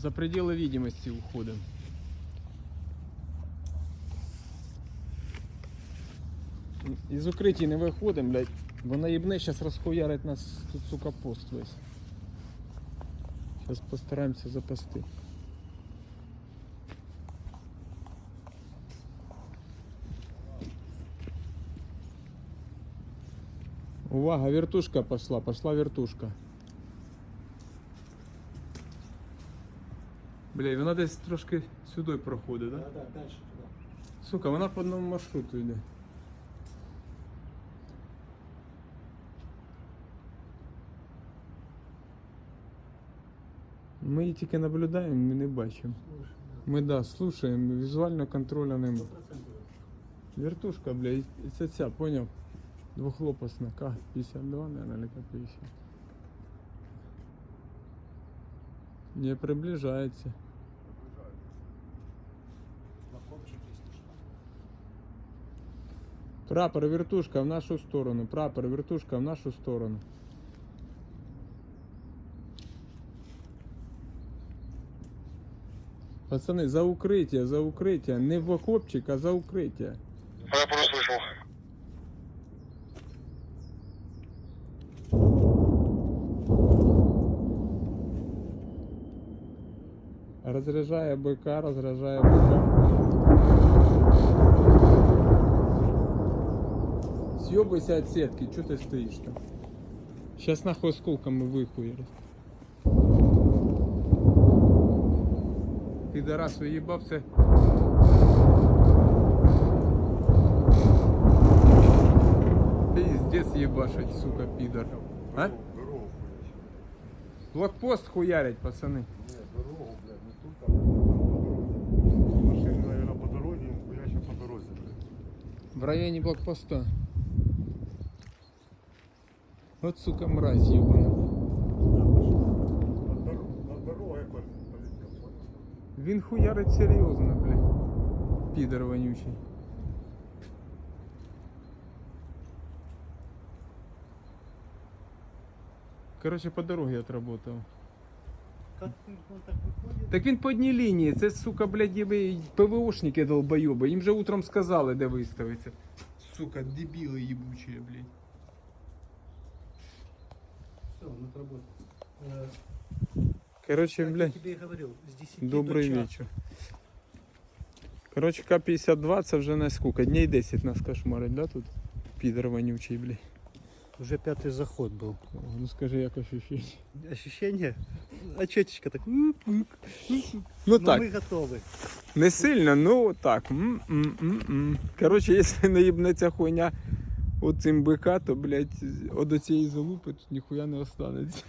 За пределы видимости уходим. Із укриття не виходимо, блядь. Бо наїбне зараз розхуярить нас тут, сука, пост весь. Зараз постараємося запасти. Увага, вертушка пошла, пошла вертушка. Бля, вона десь трошки сюди проходить, так? Да? Да, да, дальше туда. Сука, вона по одному маршруту йде. Ми її тільки наблюдаємо, ми не бачимо. Ми да, слушаємо, візуально контроля нема. Вертушка, бля, і це ця, поняв? Двохлопасна, К-52, наверное, или К-50. Не приближається. Прапор, вертушка в нашу сторону. Прапор, вертушка в нашу сторону. Пацаны, за укрытие, за укрытие. Не в окопчик, а за укрытие. Прапор Разряжая БК, разряжая БК. Съебайся от сетки, что ты стоишь там? Сейчас нахуй осколком и выхуерит. Пидорас уебався. Пиздец ебашить, сука, пидор. А? Блокпост хуярить, пацаны. Ні, В районе блокпоста. Вот сука мразь ебаная. На дорогу, на дорогу як полетів, понял? Він хуярить серйозно, блядь. Підер вонючий. Короче, по дороге отработал. Как ты, он так выходит? Так він по одній лінії, це, сука, блядь, єби ПВОшники долбойоби. Їм же утром сказали, де виставиться. Сука, дебіли їбучі, блядь. Все, он отработал. Э, Короче, как я блядь. тебе и говорил, с 10 Добрий до часу. вечір. Коротше, К-52 це вже на скільки? Дней 10 нас кошмарить, да, тут? Підер вонючий, блядь. Уже пятый заход был. О, Ну скажи, як ощущення. Ощущение? А четечка так. уп-уп. Ну Но так, мы готовы. не сильно, ну так. М-м-м-м. Коротше, якщо не їбне ця хуйня оцим БК, то, блядь, от до цієї залупи тут ніхуя не останеться.